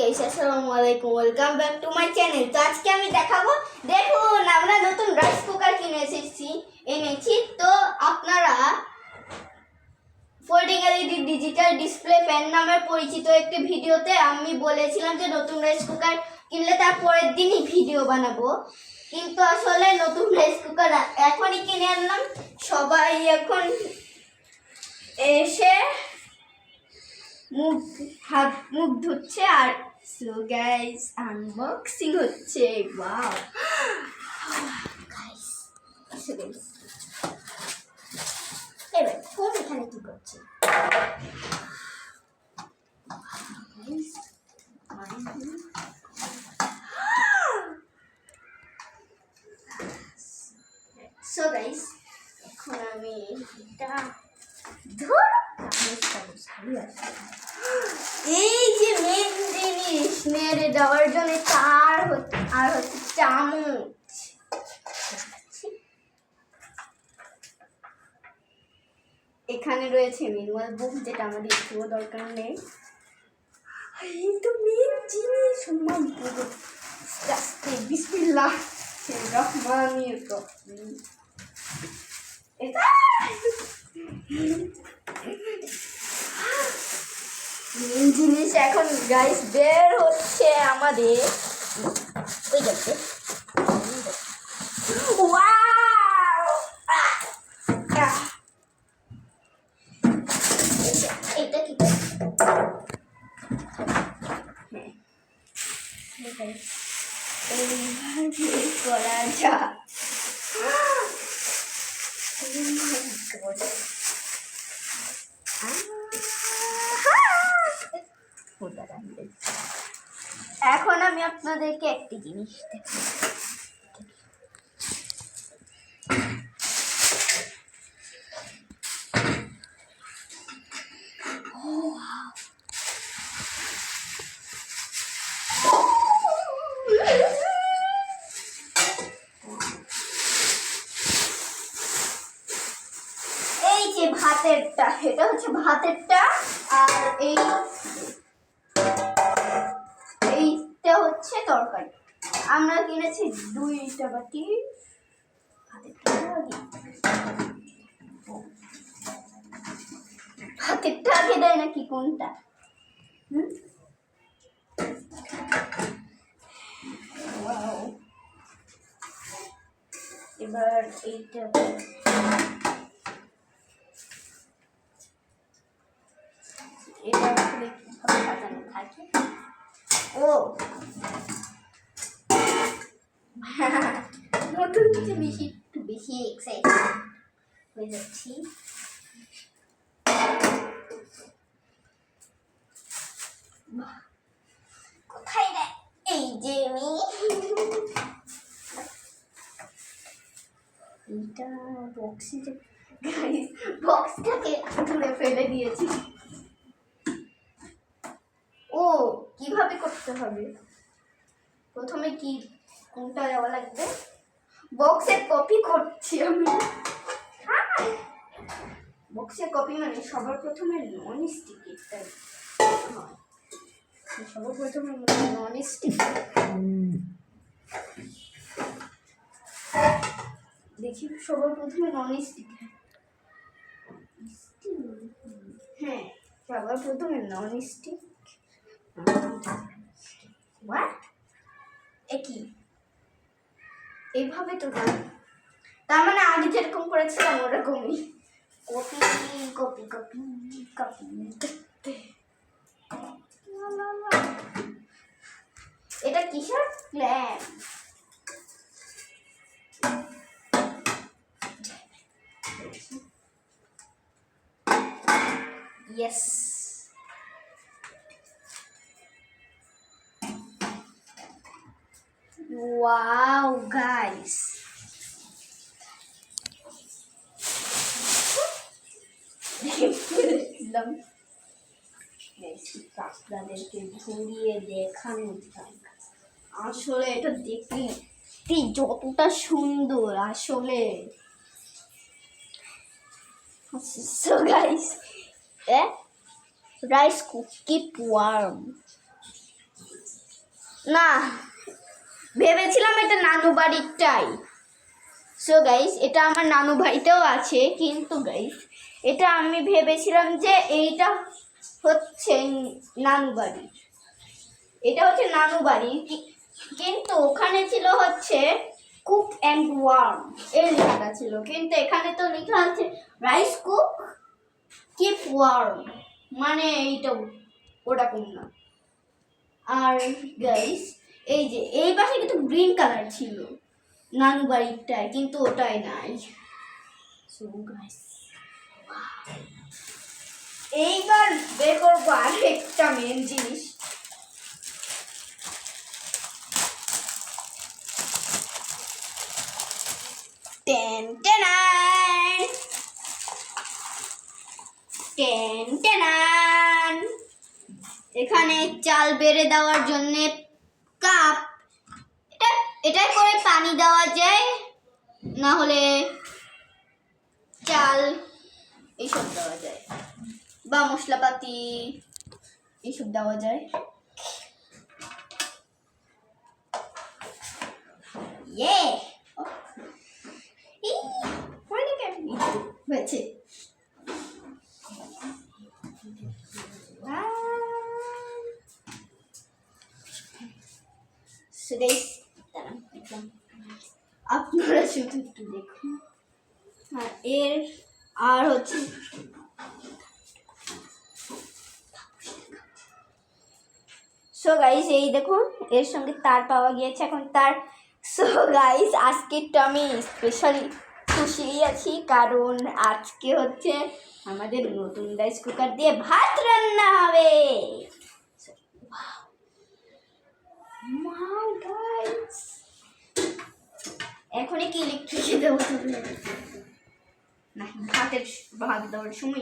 Guys আসসালামু আলাইকুম welcome back to my channel তো আজকে আমি দেখাবো, দেখুন, আমরা নতুন রাইস কুকার কিনে এসেছি, এনেছি। তো আপনারা folding LED digital display fan নামে পরিচিত একটি ভিডিওতে আমি বলেছিলাম যে নতুন রাইস কুকার কিনলে তার পরের দিনই ভিডিও বানাবো। কিন্তু আসলে নতুন রাইস কুকার এখনই কিনে আনলাম। সবাই এখন এসে মুখ হাত, মুখ ধুচ্ছে আর সো গাইস আনবক্সিং হচ্ছে। ওয়াও গাইস সো গাইস এবার ফোন এখানে কি করছে? সো গাইস এখন আমি এটা এই যে মেন জিনিস নেড়ে দেওয়ার জন্য তার হচ্ছে আর হচ্ছে চামচ। এখানে রয়েছে ম্যানুয়াল বুক যেটা আমাদের একটুও দরকার নেই। এই তো মেন জিনিস, সম্মান পুরো বিসমিল্লাহ। রহমানির রহিম। এটা মেন জিনিস এখন গাইস বের হচ্ছে আমাদের ওই যাচ্ছে ওয়াও এটা কি? হ্যাঁ। করা Oh my God. এখন আমি আপনাদেরকে একটি জিনিস দেখাবো এই যে ভাতেরটা এটা হচ্ছে ভাতেরটা, আর এই এইটা হচ্ছে তরকারি। আমরা কিনেছি দুইটা বাটি। ভাতেরটা আগে। দেয় নাকি কোনটা? এবার এইটা ও। নতুন কিছু বেশি, একটু বেশি এক্সাইটেড হয়ে যাচ্ছি। কোথায় রে? এই যে আমি। এইটা বক্সে বক্সটাকে তুলে ফেলে দিয়েছি ও কীভাবে করতে হবে? প্রথমে কি কোনটা দেওয়া লাগবে? বক্সে কপি করছি আমি। বক্সে কপি মানে সবার প্রথমে নন স্টিকিটা হয়। সবার প্রথমে নন স্টিক দেখি, সবার প্রথমে নন স্টিক হ্যাঁ সবার প্রথমে নন স্টিক একই। এইভাবে তো না তার মানে আগে যেরকম করেছিলাম ওরকমই। কপি কপি কপি কপি এটা কিসের প্ল্যান Yes. Wow, guys. দিলাম আপনাদেরকে ঘুরিয়ে দেখানো। আসলে এটা দেখতে যতটা সুন্দর আসলে eh? Rice cook keep না ভেবেছিলাম এটা নানু বাড়িরটাই। সো গাইস এটা আমার নানু বাড়িতেও আছে, কিন্তু গাইস এটা আমি ভেবেছিলাম যে এইটা হচ্ছে নানু বাড়ি এটা হচ্ছে নানু বাড়ি কিন্তু ওখানে ছিল হচ্ছে কুক অ্যান্ড ওয়ার্ম এর লেখাটা ছিল। কিন্তু এখানে তো লেখা আছে রাইস কুক কিপ ওয়ার্ম মানে এইটা ওটা ওরকম না। আর গাইস এই যে, এই পাশে কিন্তু গ্রিন কালার ছিল। নানু বাড়িটায়, কিন্তু ওটাই নাই। এইবার বের করব আরেকটা মেন জিনিস। এখানে চাল বেড়ে দেওয়ার জন্য এটাই করে পানি দেওয়া যায়, না হলে চাল এইসব দেওয়া যায়, বা মশলাপাতি এইসব দেওয়া যায়। ইয়ে হয়েছে। দেখলাম। আপনারা শুধু একটু দেখুন হ্যাঁ এর আর হচ্ছে সো গাইস এই দেখুন এর সঙ্গে তার পাওয়া গিয়েছে এখন তার সো গাইস আজকেরটা আমি স্পেশালি খুশি আছি কারণ আজকে হচ্ছে আমাদের নতুন রাইস কুকার দিয়ে ভাত রান্না হবে Wow, guys. এখনই কি ইলেকট্রিসিটি দেবো? না ভাতের ভাত দেওয়ার সময়